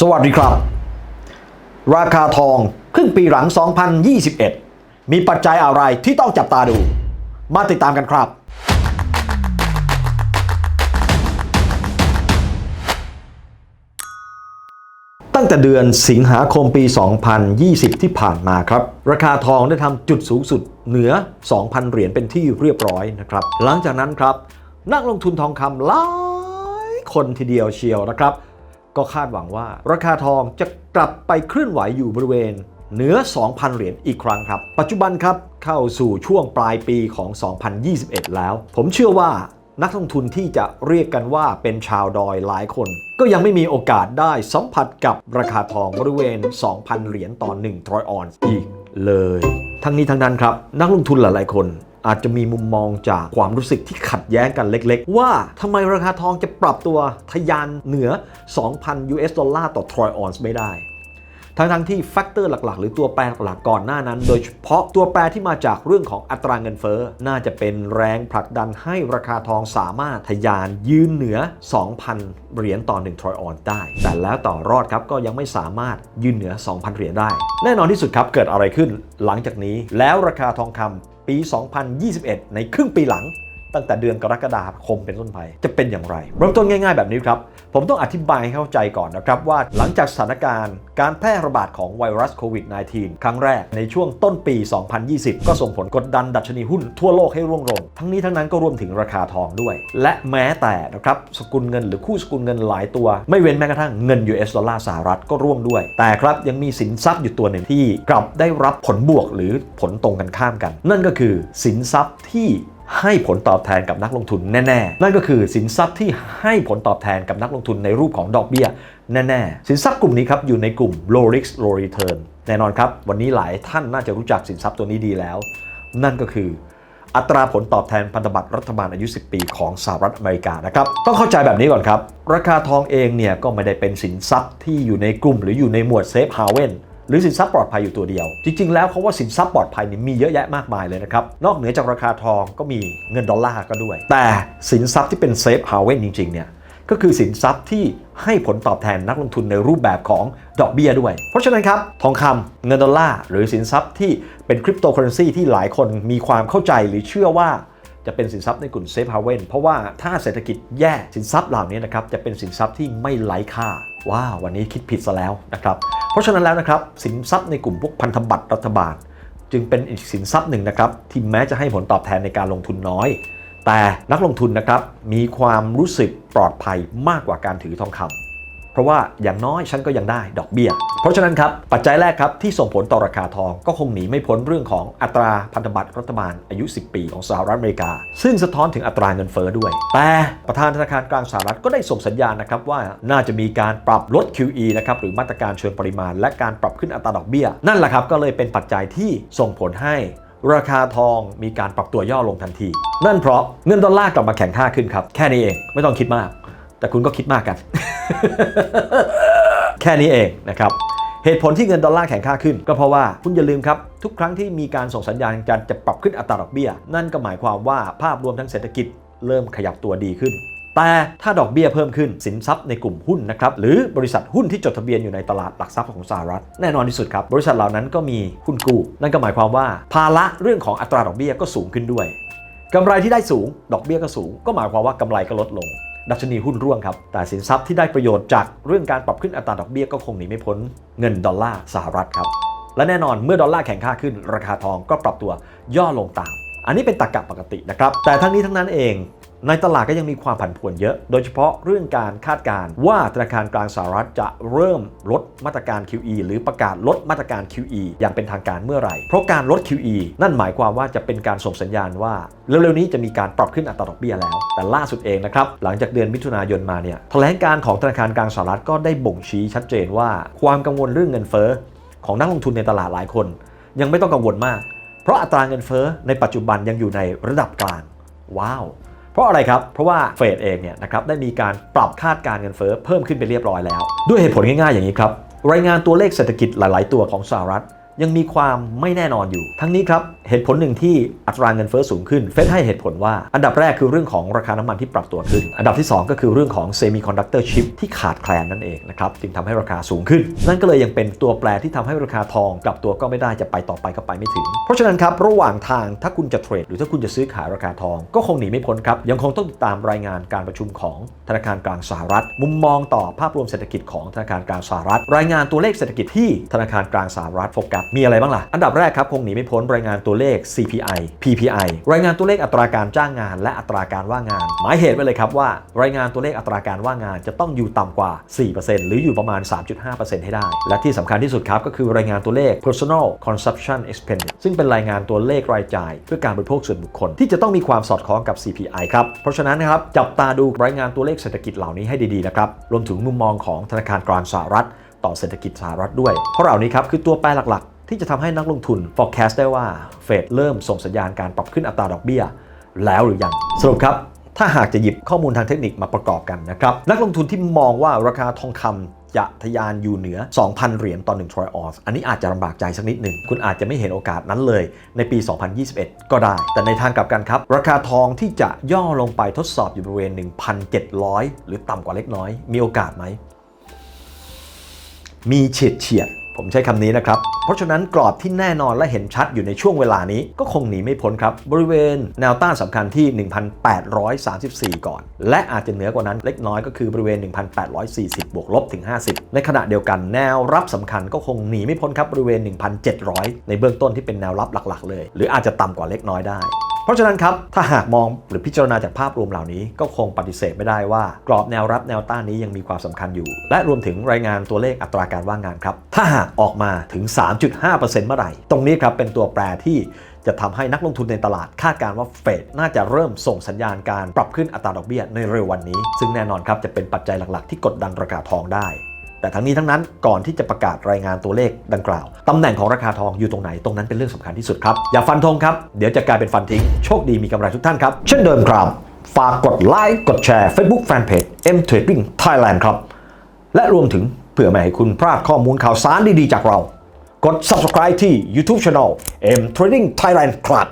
สวัสดีครับ ราคาทองครึ่งปีหลัง 2021 มีปัจจัยอะไรที่ต้องจับตาดู มาติดตามกันครับ ตั้งแต่เดือนสิงหาคมปี 2020 ที่ผ่านมาครับ ราคาทองได้ทำจุดสูงสุดเหนือ 2,000 เหรียญเป็นที่เรียบร้อยนะครับ หลังจากนั้นครับ นักลงทุนทองคำหลายคนทีเดียวเชียวนะครับ ก็คาดหวังว่า ราคาทองจะกลับไปเคลื่อนไหวอยู่บริเวณเหนือ 2,000 เหรียญอีกครั้งครับ ปัจจุบันครับเข้าสู่ช่วงปลายปีของ 2021 แล้ว ผมเชื่อว่านักลงทุนที่จะเรียกกันว่าเป็นชาวดอยหลายคน ก็ยังไม่มีโอกาสได้สัมผัสกับราคาทองบริเวณ 2,000 เหรียญต่อ1ทรอยออนซ์อีกเลย ทั้งนี้ทั้งนั้นครับ นักลงทุนหลายๆคน อาจจะมีมุมมองจากความรู้สึกที่ขัดแย้งกันเล็กๆ ว่าทำไมราคาทองจะปรับตัวทะยานเหนือ 2,000 US ดอลลาร์ต่อทรอยออนซ์ไม่ได้ทั้งทั้งที่แฟกเตอร์หลักๆ หรือตัวแปรหลักๆก่อนหน้านั้น โดยเฉพาะตัวแปรที่มาจากเรื่องของอัตราเงินเฟ้อ น่าจะเป็นแรงผลักดันให้ราคาทองสามารถทะยานยืนเหนือ 2,000 เหรียญต่อ1ทรอยออนซ์ได้ แต่แล้วต่อรอดครับก็ยังไม่สามารถยืนเหนือ 2,000 เหรียญได้ แน่นอนที่สุดครับเกิดอะไรขึ้นหลังจากนี้แล้วราคาทองคำ ปี 2021 ในครึ่งปีหลัง ตั้งแต่เดือนกรกฎาคมเป็นต้นไป จะเป็นอย่างไร เริ่มต้นง่ายๆแบบนี้ครับ ผมต้องอธิบายให้เข้าใจก่อนนะครับว่าหลังจากสถานการณ์การแพร่ระบาดของไวรัสโควิด -19 ครั้งแรกในช่วงต้นปี 2020 ก็ส่งผลกดดันดัชนีหุ้นทั่วโลกให้ร่วงลงทั้งนี้ทั้งนั้นก็รวมถึงราคาทองด้วย และแม้แต่นะครับสกุลเงินหรือคู่สกุลเงินหลายตัว ไม่เว้นแม้กระทั่งเงิน US ดอลลาร์สหรัฐก็ร่วมด้วย แต่ครับยังมีสินทรัพย์อยู่ตัวหนึ่งที่กลับได้รับผลบวกหรือผลตรงกันข้ามกัน นั่นก็คือสินทรัพย์ที่ ให้ผลตอบแทนกับนักลงทุนแน่ๆ นั่นก็คือสินทรัพย์ที่ให้ผลตอบแทนกับนักลงทุนในรูปของดอกเบี้ยแน่ๆ สินทรัพย์กลุ่มนี้ครับอยู่ในกลุ่ม low risk low return แน่นอนครับ วันนี้หลายท่านน่าจะรู้จักสินทรัพย์ตัวนี้ดีแล้ว นั่นก็คืออัตราผลตอบแทนพันธบัตรรัฐบาลอายุ 10 ปีของสหรัฐอเมริกานะครับ ต้องเข้าใจแบบนี้ก่อนครับ ราคาทองเองเนี่ยก็ไม่ได้เป็นสินทรัพย์ที่อยู่ในกลุ่มหรืออยู่ในหมวดเซฟฮาเวน หรือสินทรัพย์ปลอดภัยอยู่ตัวเดียว จริง ๆ แล้วเขาว่าสินทรัพย์ปลอดภัยนี่มีเยอะแยะมากมายเลยนะครับ นอกเหนือจากราคาทองก็มีเงินดอลลาร์ก็ด้วย แต่สินทรัพย์ที่เป็นเซฟฮาเว่นจริง ๆ เนี่ยก็คือสินทรัพย์ที่ให้ผลตอบแทนนักลงทุนในรูปแบบของดอกเบี้ยด้วย เพราะฉะนั้นครับ ทองคำเงินดอลลาร์หรือสินทรัพย์ที่เป็นคริปโตเคอเรนซีที่หลายคนมีความเข้าใจหรือเชื่อว่าจะเป็นสินทรัพย์ในกลุ่มเซฟฮาเว่นเพราะว่าถ้าเศรษฐกิจแย่สินทรัพย์เหล่านี้นะครับจะเป็นสินทรัพย์ที่ไม่ไร้ค่า ว้าววันนี้คิดผิดซะแล้วนะครับ เพราะฉะนั้นแล้วนะครับสินทรัพย์ในกลุ่มพวกพันธบัตรรัฐบาล จึงเป็นอีกสินทรัพย์หนึ่งนะครับที่แม้จะให้ผลตอบแทนในการลงทุนน้อย แต่นักลงทุนนะครับมีความรู้สึกปลอดภัยมากกว่าการถือทองคำ เพราะว่าอย่างน้อยฉันก็ยังได้ดอกเบี้ย เพราะฉะนั้นครับปัจจัยแรกครับที่ส่งผลต่อราคาทองก็คงหนีไม่พ้นเรื่องของอัตราพันธบัตรรัฐบาลอายุ 10 ปีของสหรัฐอเมริกา ซึ่งสะท้อนถึงอัตราเงินเฟ้อด้วย แต่ประธานธนาคารกลางสหรัฐก็ได้ส่งสัญญาณนะครับว่าน่าจะมีการปรับลด QE นะครับหรือมาตรการเชิงปริมาณ และการปรับขึ้นอัตราดอกเบี้ย นั่นแหละครับก็เลยเป็นปัจจัยที่ส่งผลให้ราคาทองมีการปรับตัวย่อลงทันที นั่นเพราะเงินดอลลาร์กลับมาแข็งค่าขึ้นครับ แค่นี้เองไม่ต้องคิดมาก แต่คุณก็คิดมากกัน แค่นี้เองนะครับ เหตุผลที่เงินดอลลาร์แข็งค่าขึ้น ก็เพราะว่าคุณอย่าลืมครับ ทุกครั้งที่มีการส่งสัญญาณการจะปรับขึ้นอัตราดอกเบี้ย นั่นก็หมายความว่าภาพรวมทั้งเศรษฐกิจเริ่มขยับตัวดีขึ้น แต่ถ้าดอกเบี้ยเพิ่มขึ้นสินทรัพย์ในกลุ่มหุ้นนะครับหรือบริษัทหุ้นที่จดทะเบียนอยู่ในตลาดหลักทรัพย์ของสหรัฐแน่นอนที่สุดครับบริษัทเหล่านั้นก็มีหุ้นกู้นั่นก็หมายความว่า ภาระเรื่องของอัตราดอกเบี้ยก็สูงขึ้นด้วยกำไรที่ได้สูง ดอกเบี้ยก็สูง ก็หมายความว่ากำไรก็ลดลง ดัชนีหุ้นร่วงครับ แต่สินทรัพย์ที่ได้ประโยชน์จากเรื่องการปรับขึ้นอัตราดอกเบี้ยก็คงหนีไม่พ้นเงินดอลลาร์สหรัฐครับ และแน่นอนเมื่อดอลลาร์แข็งค่าขึ้น ราคาทองก็ปรับตัวย่อลงตาม อันนี้เป็นตรรกะปกตินะครับ แต่ทั้งนี้ทั้งนั้นเอง ในตลาดก็ยังมีความผันผวนเยอะ โดยเฉพาะเรื่องการคาดการณ์ว่าธนาคารกลางสหรัฐจะเริ่มลดมาตรการ QE หรือประกาศลดมาตรการ QE อย่างเป็นทางการเมื่อไหร่ เพราะการลด QE นั่นหมายความว่าจะเป็นการส่งสัญญาณว่าเร็วๆนี้จะมีการปรับขึ้นอัตราดอกเบี้ยแล้ว แต่ล่าสุดเองนะครับ หลังจากเดือนมิถุนายนมาเนี่ยแถลงการของธนาคารกลางสหรัฐก็ได้บ่งชี้ชัดเจนว่า ความกังวลเรื่องเงินเฟ้อของนักลงทุนในตลาดหลายคน ยังไม่ต้องกังวลมาก เพราะอัตราเงินเฟ้อในปัจจุบันยังอยู่ในระดับกลาง ว้าว เพราะอะไรครับ เพราะว่าเฟดเองเนี่ยนะครับได้มีการปรับคาดการเงินเฟ้อเพิ่มขึ้นไปเรียบร้อยแล้ว ด้วยเหตุผลง่ายๆอย่างนี้ครับรายงานตัวเลขเศรษฐกิจหลาย ๆ ตัวของสหรัฐ ยังมีความไม่แน่นอนอยู่ ทั้งนี้ครับ เหตุผลหนึ่งที่อัตราเงินเฟ้อสูงขึ้น เฟดให้เหตุผลว่า อันดับแรกคือเรื่องของราคาน้ำมันที่ปรับตัวขึ้น อันดับที่ 2 ก็คือเรื่องของเซมิคอนดักเตอร์ชิปที่ขาดแคลนนั่นเองนะครับจึงทำให้ราคาสูงขึ้น นั่นก็เลยยังเป็นตัวแปรที่ทำให้ราคาทองกลับตัวก็ไม่ได้จะไปต่อไปก็ไปไม่ถึง เพราะฉะนั้นครับระหว่างทางถ้าคุณจะเทรดหรือถ้าคุณจะซื้อขายราคาทอง ก็คงหนีไม่พ้นครับยังคงต้องติดตามรายงานการประชุมของธนาคารกลางสหรัฐ มุมมองต่อภาพรวมเศรษฐกิจของธนาคารกลางสหรัฐ รายงานตัวเลขเศรษฐกิจที่ธนาคารกลางสหรัฐโฟกัสมีอะไรบ้างล่ะ อันดับแรกครับคงหนีไม่พ้นรายงานตัวเลข CPI PPI รายงานตัวเลขอัตราการจ้างงาน และอัตราการว่างงาน หมายเหตุไว้เลยครับว่า รายงานตัวเลขอัตราการว่างงานจะต้องอยู่ต่ำกว่า 4%หรืออยู่ประมาณ 3.5%ให้ได้ และที่สำคัญที่สุดครับก็คือรายงานตัวเลข personal consumption expenditure ซึ่งเป็นรายงานตัวเลขรายจ่าย เพื่อการบริโภคส่วนบุคคล ที่จะต้องมีความสอดคล้องกับ CPI ครับเพราะฉะนั้นนะครับจับตาดูรายงานตัวเลขเศรษฐกิจเหล่านี้ให้ดีๆนะครับรวมถึงมุมมองของธนาคารกลางสหรัฐ ต่อเศรษฐกิจสหรัฐด้วย เพราะเหล่านี้ครับคือตัวแปรหลักๆ ที่จะทำให้นักลงทุน forecast ได้ว่าเฟดเริ่มส่งสัญญาณการปรับขึ้นอัตราดอกเบี้ย แล้วหรือยัง สรุปครับ ถ้าหากจะหยิบข้อมูลทางเทคนิคมาประกอบกันนะครับ นักลงทุนที่มองว่าราคาทองคำจะทะยานอยู่เหนือ 2,000 เหรียญต่อ1ทรอยออนซ์ อันนี้อาจจะลำบากใจสักนิดหนึ่ง คุณอาจจะไม่เห็นโอกาสนั้นเลยในปี 2021 ก็ได้ แต่ในทางกลับกันครับ ราคาทองที่จะย่อลงไปทดสอบอยู่บริเวณ 1,700 หรือต่ำกว่าเล็กน้อย มีโอกาสไหม มีเฉียดเฉียด ผมใช้คำนี้นะครับ เพราะฉะนั้นกรอบที่แน่นอนและเห็นชัดอยู่ในช่วงเวลานี้ก็คงหนีไม่พ้นครับ บริเวณแนวต้านสำคัญที่ 1,834 ก่อน และอาจจะเหนือกว่านั้นเล็กน้อยก็คือบริเวณ 1,840 บวกลบถึง 50 ในขณะเดียวกันแนวรับสำคัญก็คงหนีไม่พ้นครับบริเวณ 1,700 ในเบื้องต้นที่เป็นแนวรับหลักๆ เลย หรืออาจจะต่ำกว่าเล็กน้อยได้ เพราะฉะนั้นครับถ้าหากมองหรือพิจารณาจากภาพรวมเหล่านี้ก็คงปฏิเสธไม่ได้ว่า กรอบแนวรับแนวต้านนี้ยังมีความสำคัญอยู่ และรวมถึงรายงานตัวเลขอัตราการว่างงานครับ ถ้าหากออกมาถึง 3.5%เมื่อไหร่ ตรงนี้ครับเป็นตัวแปรที่จะทำให้นักลงทุนในตลาดคาดการณ์ว่าเฟดน่าจะเริ่มส่งสัญญาณการปรับขึ้นอัตราดอกเบี้ยในเร็ววันนี้ ซึ่งแน่นอนครับจะเป็นปัจจัยหลักๆ ที่กดดันราคาทองได้ แต่ทั้งนี้ทั้งนั้นก่อนที่จะประกาศรายงานตัวเลขดังกล่าวตำแหน่งของราคาทองอยู่ตรงไหนตรงนั้นเป็นเรื่องสำคัญที่สุดครับ อย่าฟันธงครับ เดี๋ยวจะกลายเป็นฟันทิ้ง โชคดีมีกำไรทุกท่านครับ เช่นเดิมครับ ฝากกดไลค์กดแชร์ Facebook Fanpage M Trading Thailand ครับ และรวมถึงเพื่อไม่ให้คุณพลาดข้อมูลข่าวสารดีๆจากเรา กด subscribe ที่ YouTube Channel M Trading Thailand ครับ